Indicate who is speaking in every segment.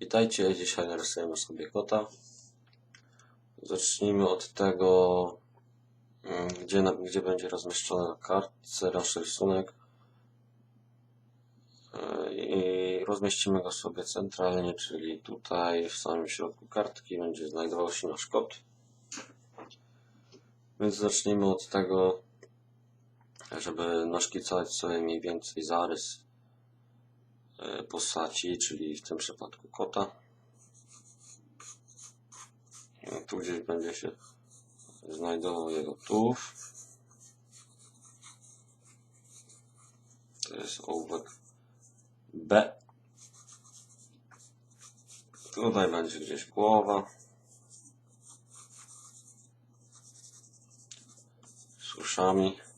Speaker 1: Witajcie, dzisiaj narysujemy sobie kota. Zacznijmy od tego, mm, gdzie, gdzie będzie rozmieszczony na kartce nasz rysunek. Yy, I rozmieścimy go sobie centralnie, czyli tutaj w samym środku kartki będzie znajdował się nasz kot. Więc zacznijmy od tego, żeby naszkicować sobie mniej więcej zarys e, postaci, czyli w tym przypadku kota. Tu gdzieś będzie się znajdował jego tułów. To jest ołówek B. Tutaj będzie gdzieś głowa. Z uszami.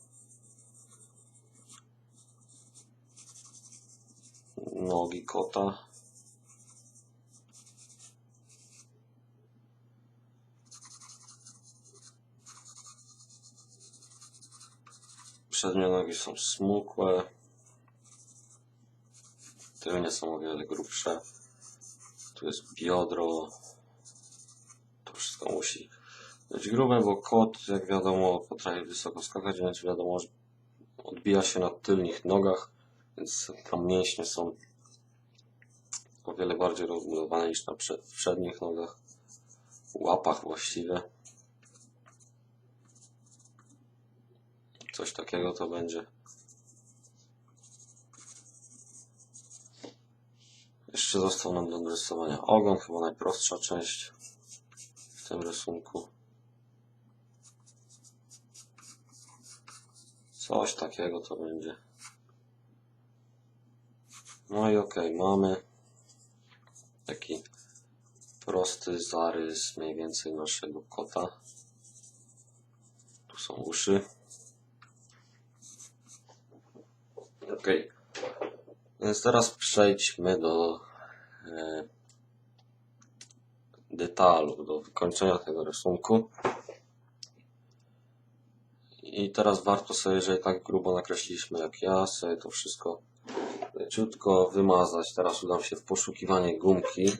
Speaker 1: Nogi kota. Przednie nogi są smukłe. Tylnie są o wiele grubsze. Tu jest biodro. To wszystko musi być grube, bo kot, jak wiadomo, potrafi wysoko skakać, więc wiadomo, że odbija się na tylnych nogach, więc tam mięśnie są o wiele bardziej rozbudowane niż na przed, przednich nogach, łapach właściwie. Coś takiego to będzie. Jeszcze został nam do narysowania ogon, chyba najprostsza część w tym rysunku. Coś takiego to będzie. No i okej, mamy taki prosty zarys mniej więcej naszego kota. Tu są uszy. Okej. Więc teraz przejdźmy do e, detalu, do wykończenia tego rysunku. I teraz warto sobie, jeżeli tak grubo nakreśliliśmy jak ja, sobie to wszystko leciutko wymazać. Teraz udam się w poszukiwanie gumki.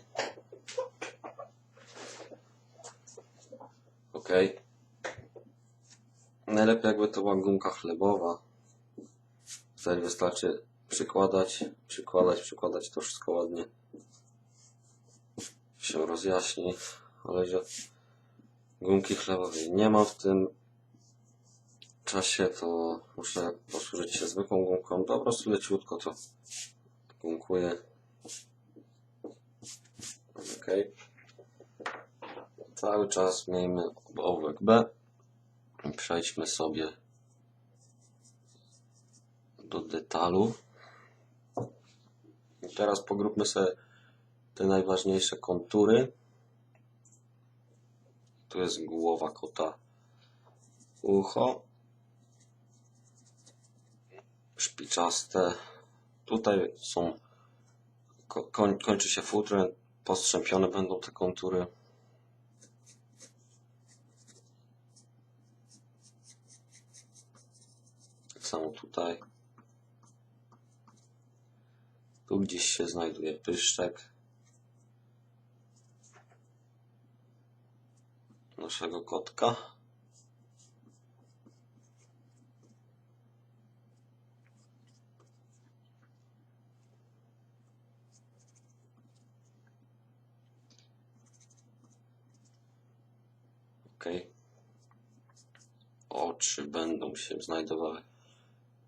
Speaker 1: Ok. Najlepiej jakby to była gumka chlebowa. Wtedy wystarczy przykładać, przykładać, przykładać to wszystko ładnie się rozjaśni, ale że gumki chlebowej nie ma w tym czasie, to muszę posłużyć się zwykłą gumką. Po prostu leciutko to gumkuję. Ok. Cały czas miejmy ołówek B. Przejdźmy sobie do detalu. I teraz pogróbmy sobie te najważniejsze kontury. Tu jest głowa kota, ucho, szpiczaste. Tutaj są, ko, koń, kończy się futrem, postrzępione będą te kontury. Tak samo tutaj. Tu gdzieś się znajduje pyszczek naszego kotka. Ok. Oczy będą się znajdowały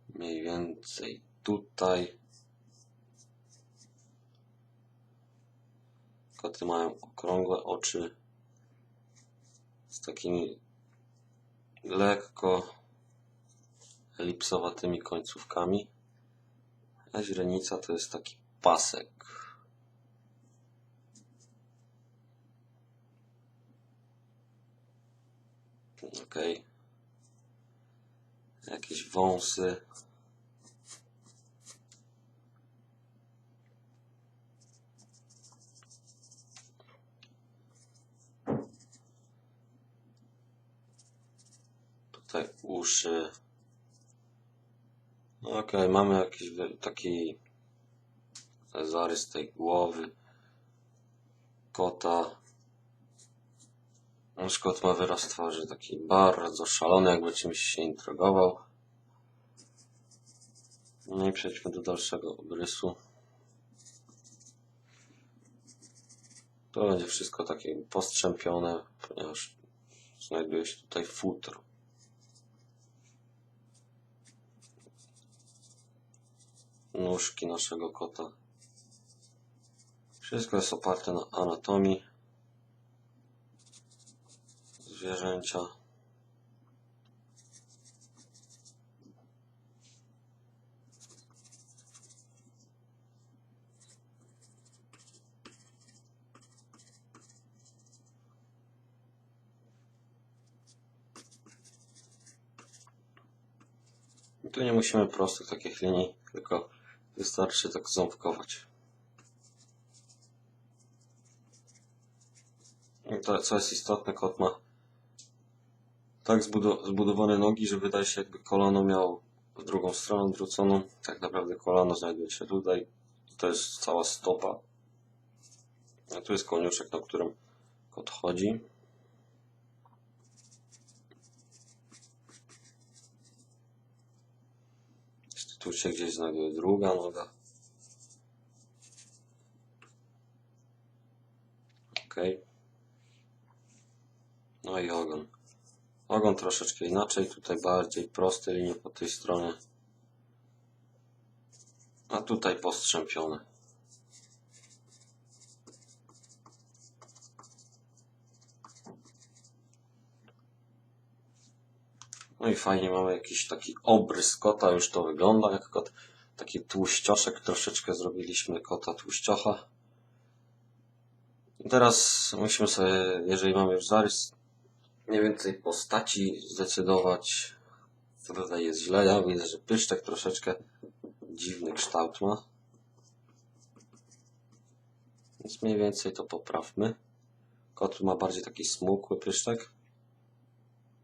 Speaker 1: mniej więcej tutaj. Koty mają okrągłe oczy z takimi lekko elipsowatymi końcówkami. A źrenica to jest taki pasek. Ok. Jakieś wąsy. Tutaj uszy. Ok, mamy jakiś taki zarys tej głowy. kota. Kot ma wyraz twarzy taki bardzo szalony, jakby czymś się intrygował. No i przejdźmy do dalszego obrysu. To będzie wszystko takie postrzępione, ponieważ znajduje się tutaj futro. Nóżki naszego kota. Wszystko jest oparte na anatomii zwierzęcia. Tu nie musimy prostych takich linii, tylko wystarczy tak ząbkować. I to, co jest istotne, kot ma tak zbudo- zbudowane nogi, że wydaje się jakby kolano miało w drugą stronę odwróconą. Tak naprawdę kolano znajduje się tutaj. To jest cała stopa. A tu jest koniuszek, na którym kot chodzi. Tu się gdzieś znajduje druga noga. Okej. No i ogon. Ogon troszeczkę inaczej, tutaj bardziej proste linie po tej stronie. A tutaj postrzępione. No i fajnie mamy jakiś taki obrys kota, już to wygląda jak kot. Taki tłuścioszek, troszeczkę zrobiliśmy kota tłuściocha. I teraz musimy sobie, jeżeli mamy już zarys mniej więcej postaci, zdecydować, co tutaj jest źle. Ja widzę, że pyszczek troszeczkę dziwny kształt ma. Więc mniej więcej to poprawmy. Kot ma bardziej taki smukły pyszczek.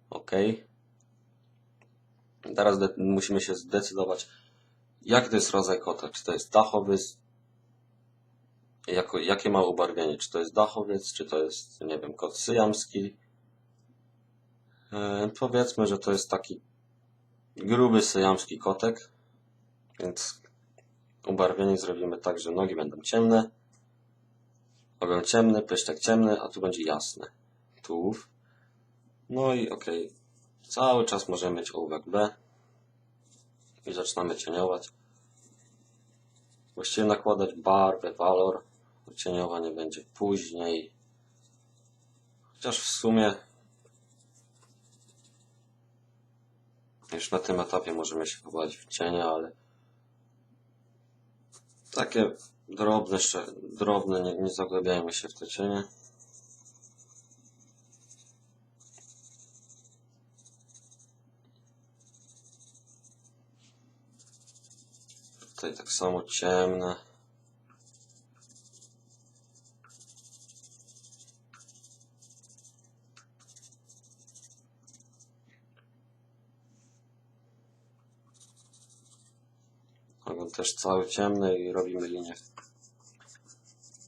Speaker 1: Ok. Teraz musimy się zdecydować, jak to jest rodzaj kota. Czy to jest dachowiec, jako, jakie ma ubarwienie. Czy to jest dachowiec, czy to jest, nie wiem, kot syjamski. E, powiedzmy, że to jest taki gruby syjamski kotek, więc ubarwienie zrobimy tak, że nogi będą ciemne, ogon ciemny, pyszczek ciemny, a tu będzie jasny tułów. No i okej, cały czas możemy mieć ołówek B i zaczynamy cieniować. Właściwie nakładać barwę, walor, cieniowanie będzie później. Chociaż w sumie już na tym etapie możemy się chować w cienie, ale takie drobne, drobne, nie, nie zagłębiajmy się w te cienie. Tutaj tak samo ciemne. Cały ciemny i robimy linię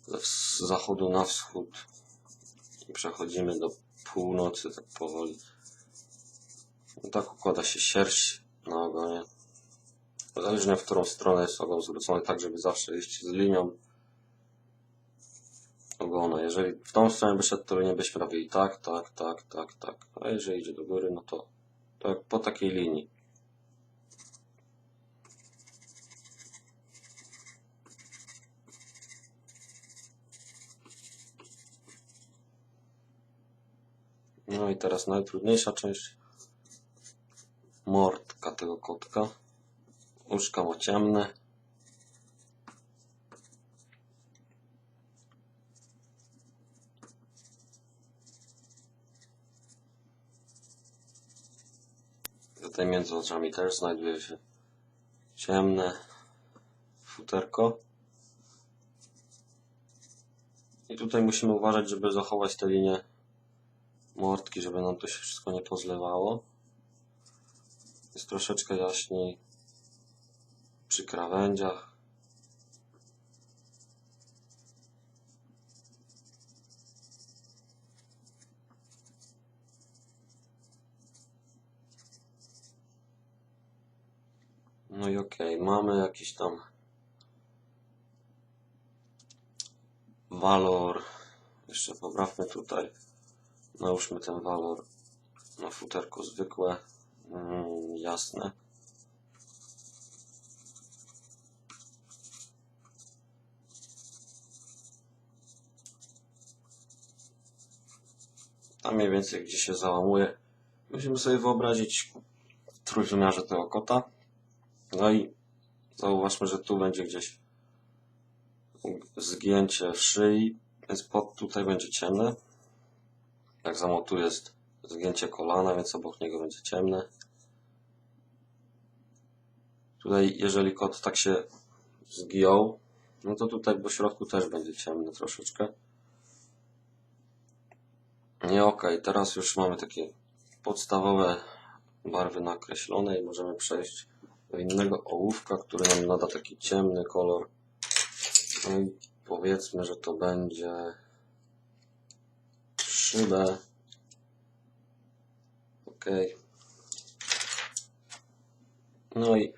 Speaker 1: ws- zachodu na wschód. I przechodzimy do północy tak powoli. I tak układa się sierść na ogonie. Zależnie w którą stronę jest ogon zwrócony, tak żeby zawsze iść z linią ogona. Jeżeli w tą stronę by szedł, to nie byśmy robili tak, tak, tak, tak, tak. A jeżeli idzie do góry, no to, to po takiej linii. No i teraz najtrudniejsza część. Mordka tego kotka. Uszka ma ciemne. Tutaj między oczami też znajduje się ciemne futerko. I tutaj musimy uważać, żeby zachować te linie mordki, żeby nam to się wszystko nie pozlewało. Jest troszeczkę jaśniej przy krawędziach. No i okej, okay. mamy jakiś tam walor. Jeszcze poprawmy tutaj Nałóżmy ten walor na futerko zwykłe. Mm, jasne. Tam mniej więcej gdzie się załamuje. Musimy sobie wyobrazić trójwymiarze tego kota. No i zauważmy, że tu będzie gdzieś zgięcie w szyi, więc pod tutaj będzie ciemne. Tak samo tu jest zgięcie kolana, więc obok niego będzie ciemne. Tutaj, jeżeli kot tak się zgiął, no to tutaj po środku też będzie ciemne troszeczkę. Nie, okej, teraz już mamy takie podstawowe barwy nakreślone i możemy przejść do innego ołówka, który nam nada taki ciemny kolor. No i powiedzmy, że to będzie 3B. Ok. No i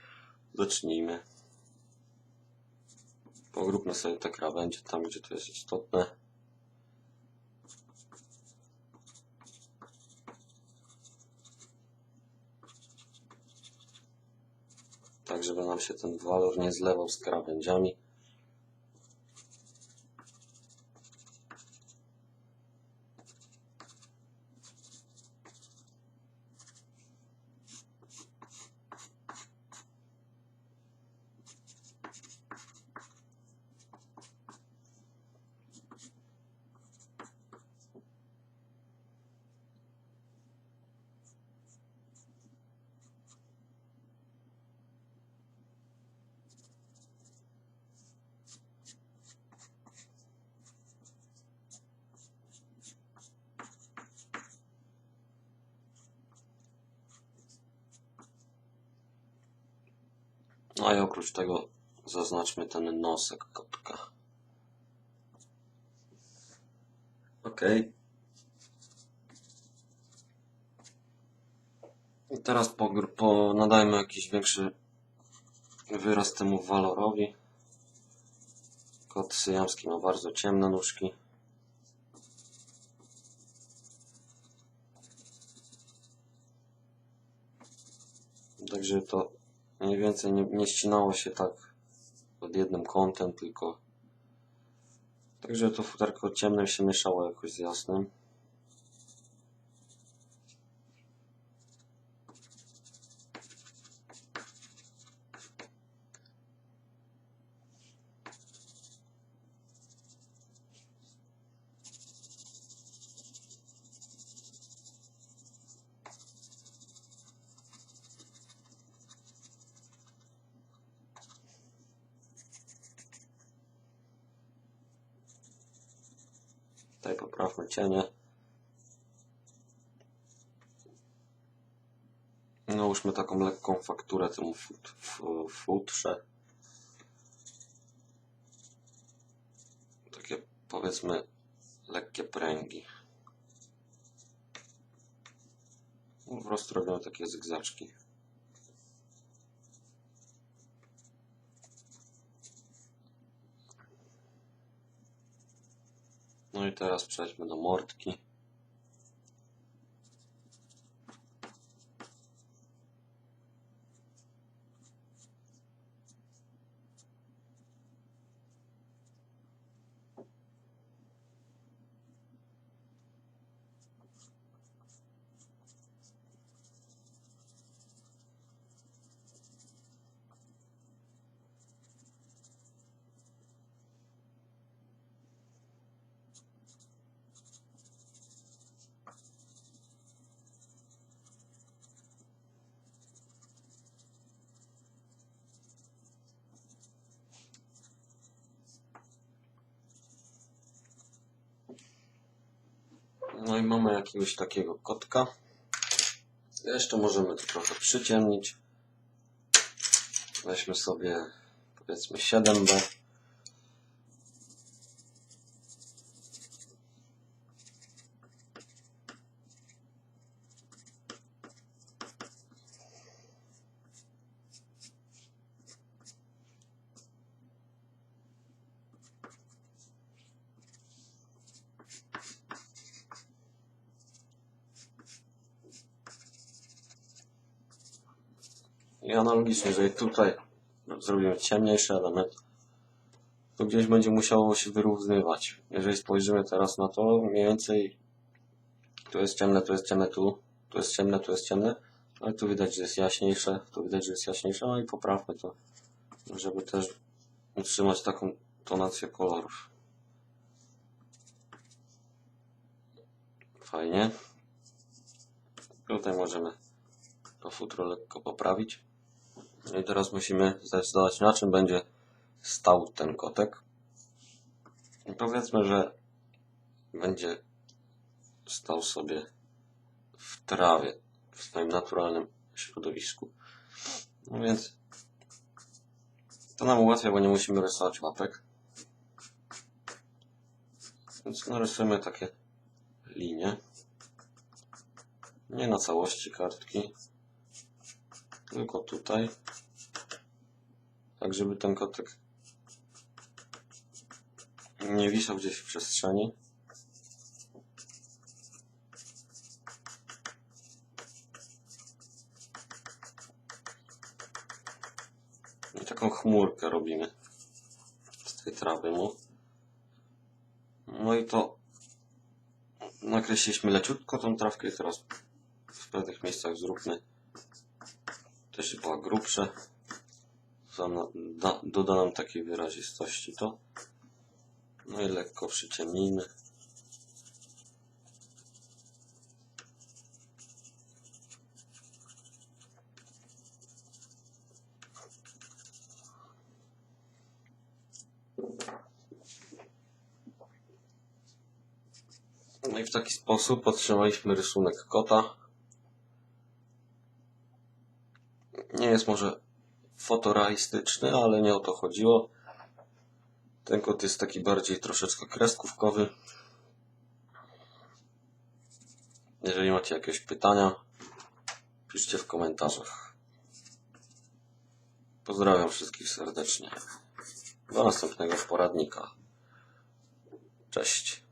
Speaker 1: zacznijmy. Pogróbmy sobie te krawędzie tam, gdzie to jest istotne. Tak, żeby nam się ten walor nie zlewał z krawędziami. No i oprócz tego zaznaczmy ten nosek kotka. Ok. I teraz pogr- po, nadajmy jakiś większy wyraz temu walorowi. Kot syjamski ma bardzo ciemne nóżki. Także to mniej więcej nie, nie ścinało się tak pod jednym kątem, tylko także to futerko ciemnym się mieszało jakoś z jasnym. Tutaj poprawmy cienie. Nałóżmy taką lekką fakturę temu fut, fu- futrze. Takie powiedzmy lekkie pręgi. No, Po prostu robią takie zygzaczki. I teraz przejdźmy do mordki. No i mamy jakiegoś takiego kotka. Jeszcze możemy to trochę przyciemnić. Weźmy sobie powiedzmy 7B. I analogicznie, jeżeli tutaj zrobimy ciemniejszy element, to gdzieś będzie musiało się wyrównywać. Jeżeli spojrzymy teraz na to, mniej więcej tu jest ciemne, tu jest ciemne, tu, tu jest ciemne, tu jest ciemne, ale tu widać, że jest jaśniejsze, tu widać, że jest jaśniejsze, no i poprawmy to, żeby też utrzymać taką tonację kolorów. Fajnie. Tutaj możemy to futro lekko poprawić. No i teraz musimy zdecydować na czym będzie stał ten kotek. I powiedzmy, że będzie stał sobie w trawie, w swoim naturalnym środowisku. No więc to nam ułatwia, bo nie musimy rysować łapek. Więc narysujemy takie linie. Nie na całości kartki, tylko tutaj. Tak, żeby ten kotek nie wisał gdzieś w przestrzeni. I taką chmurkę robimy z tej trawy mu. No i to nakreśliliśmy leciutko tą trawkę i teraz w pewnych miejscach zróbmy to się była grubsze. Doda nam takiej wyrazistości to. No i lekko przyciemnijmy. No i w taki sposób otrzymaliśmy rysunek kota. Nie jest może fotorealistyczny, ale nie o to chodziło. Ten kot jest taki bardziej troszeczkę kreskówkowy. Jeżeli macie jakieś pytania, piszcie w komentarzach. Pozdrawiam wszystkich serdecznie. Do następnego poradnika. Cześć.